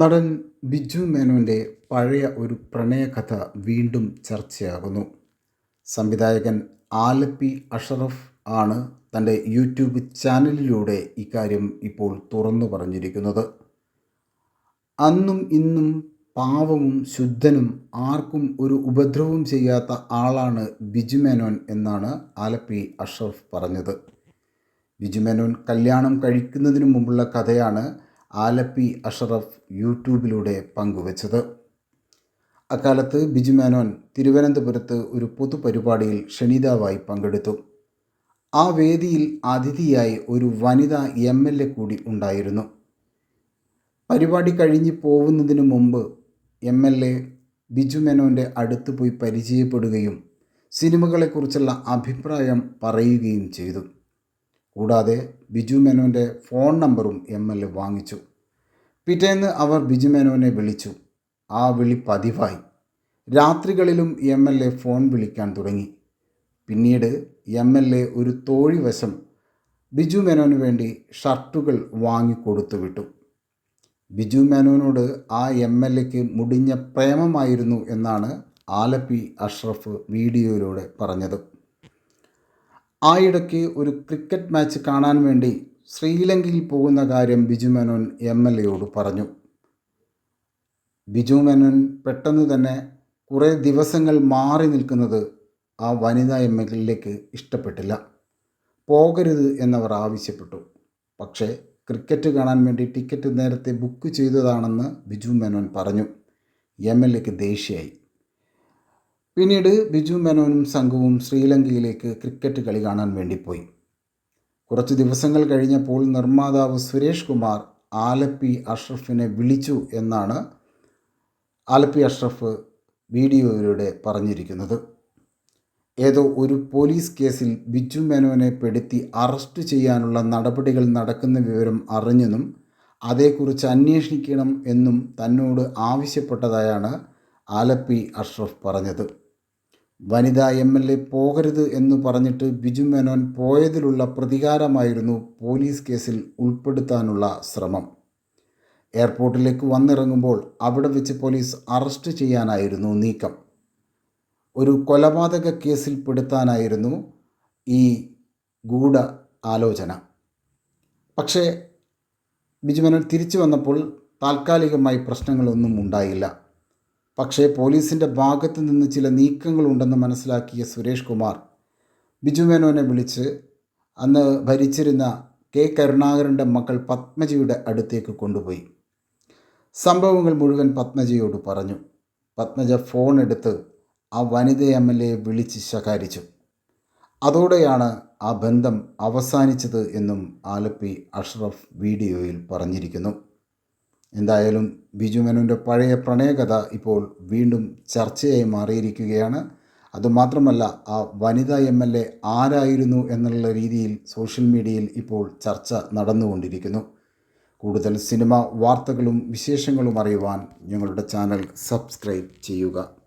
നടൻ ബിജു മേനോന്റെ പഴയ ഒരു പ്രണയകഥ വീണ്ടും ചർച്ചയാകുന്നു. സംവിധായകൻ ആലപ്പി അഷറഫ് ആണ് തന്റെ യൂട്യൂബ് ചാനലിലൂടെ ഇക്കാര്യം ഇപ്പോൾ തുറന്നു പറഞ്ഞിരിക്കുന്നത്. അന്നും ഇന്നും പാവവും ശുദ്ധനും ആർക്കും ഒരു ഉപദ്രവവും ചെയ്യാത്ത ആളാണ് ബിജു മേനോൻ എന്നാണ് ആലപ്പി അഷറഫ് പറഞ്ഞത്. ബിജു മേനോൻ കല്യാണം കഴിക്കുന്നതിന് മുമ്പുള്ള കഥയാണ് ആലപ്പി അഷറഫ് യൂട്യൂബിലൂടെ പങ്കുവച്ചത്. അക്കാലത്ത് ബിജു മേനോൻ തിരുവനന്തപുരത്ത് ഒരു പൊതുപരിപാടിയിൽ ക്ഷണിതാവായി പങ്കെടുത്തു. ആ വേദിയിൽ അതിഥിയായി ഒരു വനിതാ എം എൽ എ കൂടി ഉണ്ടായിരുന്നു. പരിപാടി കഴിഞ്ഞ് പോകുന്നതിന് മുമ്പ് എം എൽ എ ബിജു മേനോന്റെ അടുത്ത് പോയി പരിചയപ്പെടുകയും സിനിമകളെക്കുറിച്ചുള്ള അഭിപ്രായം പറയുകയും ചെയ്തു. കൂടാതെ ബിജു മേനോന്റെ ഫോൺ നമ്പറും എം എൽ എ വാങ്ങിച്ചു. പിറ്റേന്ന് അവർ ബിജു മേനോനെ വിളിച്ചു. ആ വിളി പതിവായി. രാത്രികളിലും എം എൽ എ ഫോൺ വിളിക്കാൻ തുടങ്ങി. പിന്നീട് എം എൽ എ ഒരു തോഴി വശം ബിജു മേനോന് വേണ്ടി ഷർട്ടുകൾ വാങ്ങിക്കൊടുത്തു വിട്ടു. ബിജു മേനോനോട് ആ എം എൽ എക്ക് മുടിഞ്ഞ പ്രേമമായിരുന്നു എന്നാണ് ആലപ്പി അഷ്റഫ് വീഡിയോയിലൂടെ പറഞ്ഞത്. ആയിടയ്ക്ക് ഒരു ക്രിക്കറ്റ് മാച്ച് കാണാൻ വേണ്ടി ശ്രീലങ്കയിൽ പോകുന്ന കാര്യം ബിജു മേനോൻ എം എൽ എയോട് പറഞ്ഞു. ബിജു മേനോൻ പെട്ടെന്ന് തന്നെ കുറേ ദിവസങ്ങൾ മാറി നിൽക്കുന്നത് ആ വനിതാ എം എൽ എക്ക് ഇഷ്ടപ്പെട്ടില്ല. പോകരുത് എന്നവർ ആവശ്യപ്പെട്ടു. പക്ഷേ ക്രിക്കറ്റ് കാണാൻ വേണ്ടി ടിക്കറ്റ് നേരത്തെ ബുക്ക് ചെയ്തതാണെന്ന് ബിജു മേനോൻ പറഞ്ഞു. എം എൽ എക്ക് ദേഷ്യമായി. പിന്നീട് ബിജു മേനോനും സംഘവും ശ്രീലങ്കയിലേക്ക് ക്രിക്കറ്റ് കളി കാണാൻ വേണ്ടി പോയി. കുറച്ച് ദിവസങ്ങൾ കഴിഞ്ഞപ്പോൾ നിർമ്മാതാവ് സുരേഷ് കുമാർ ആലപ്പി അഷ്റഫിനെ വിളിച്ചു എന്നാണ് ആലപ്പി അഷ്റഫ് വീഡിയോയിലൂടെ പറഞ്ഞിരിക്കുന്നത്. ഏതോ ഒരു പോലീസ് കേസിൽ ബിജു മേനോനെ പെടുത്തി അറസ്റ്റ് ചെയ്യാനുള്ള നടപടികൾ നടക്കുന്ന വിവരം അറിഞ്ഞെന്നും അതേക്കുറിച്ച് അന്വേഷിക്കണം എന്നും തന്നോട് ആവശ്യപ്പെട്ടതായാണ് ആലപ്പി അഷ്റഫ് പറഞ്ഞത്. വനിതാ എം എൽ എ പോകരുത് എന്ന് പറഞ്ഞിട്ട് ബിജു മേനോൻ പോയതിലുള്ള പ്രതികാരമായിരുന്നു പോലീസ് കേസിൽ ഉൾപ്പെടുത്താനുള്ള ശ്രമം. എയർപോർട്ടിലേക്ക് വന്നിറങ്ങുമ്പോൾ അവിടെ വെച്ച് പോലീസ് അറസ്റ്റ് ചെയ്യാനായിരുന്നു നീക്കം. ഒരു കൊലപാതക കേസിൽ പെടുത്താനായിരുന്നു ഈ ഗൂഢ ആലോചന. പക്ഷേ ബിജുമേനോൻ തിരിച്ചു വന്നപ്പോൾ താൽക്കാലികമായി പ്രശ്നങ്ങളൊന്നും ഉണ്ടായില്ല. പക്ഷേ പോലീസിന്റെ ഭാഗത്തു നിന്ന് ചില നീക്കങ്ങളുണ്ടെന്ന് മനസ്സിലാക്കിയ സുരേഷ് കുമാർ ബിജു മേനോനെ വിളിച്ച് അന്ന് ഭരിച്ചിരുന്ന കെ കരുണാകരന്റെ മക്കൾ പത്മജിയുടെ അടുത്തേക്ക് കൊണ്ടുപോയി. സംഭവങ്ങൾ മുഴുവൻ പത്മജിയോട് പറഞ്ഞു. പത്മജ ഫോൺ എടുത്ത് ആ വനിത എം എൽ എയെ വിളിച്ച് ശകാരിച്ചു. അതോടെയാണ് ആ ബന്ധം അവസാനിച്ചത് എന്നും ആലപ്പി അഷ്റഫ് വീഡിയോയിൽ പറഞ്ഞിരിക്കുന്നു. എന്തായാലും ബിജു മേനോന്റെ പഴയ പ്രണയകഥ ഇപ്പോൾ വീണ്ടും ചർച്ചയായി മാറിയിരിക്കുകയാണ്. അതുമാത്രമല്ല ആ വനിതാ എം എൽ എ ആരായിരുന്നു എന്നുള്ള രീതിയിൽ സോഷ്യൽ മീഡിയയിൽ ഇപ്പോൾ ചർച്ച നടന്നുകൊണ്ടിരിക്കുന്നു. കൂടുതൽ സിനിമ വാർത്തകളും വിശേഷങ്ങളും അറിയുവാൻ ഞങ്ങളുടെ ചാനൽ സബ്സ്ക്രൈബ് ചെയ്യുക.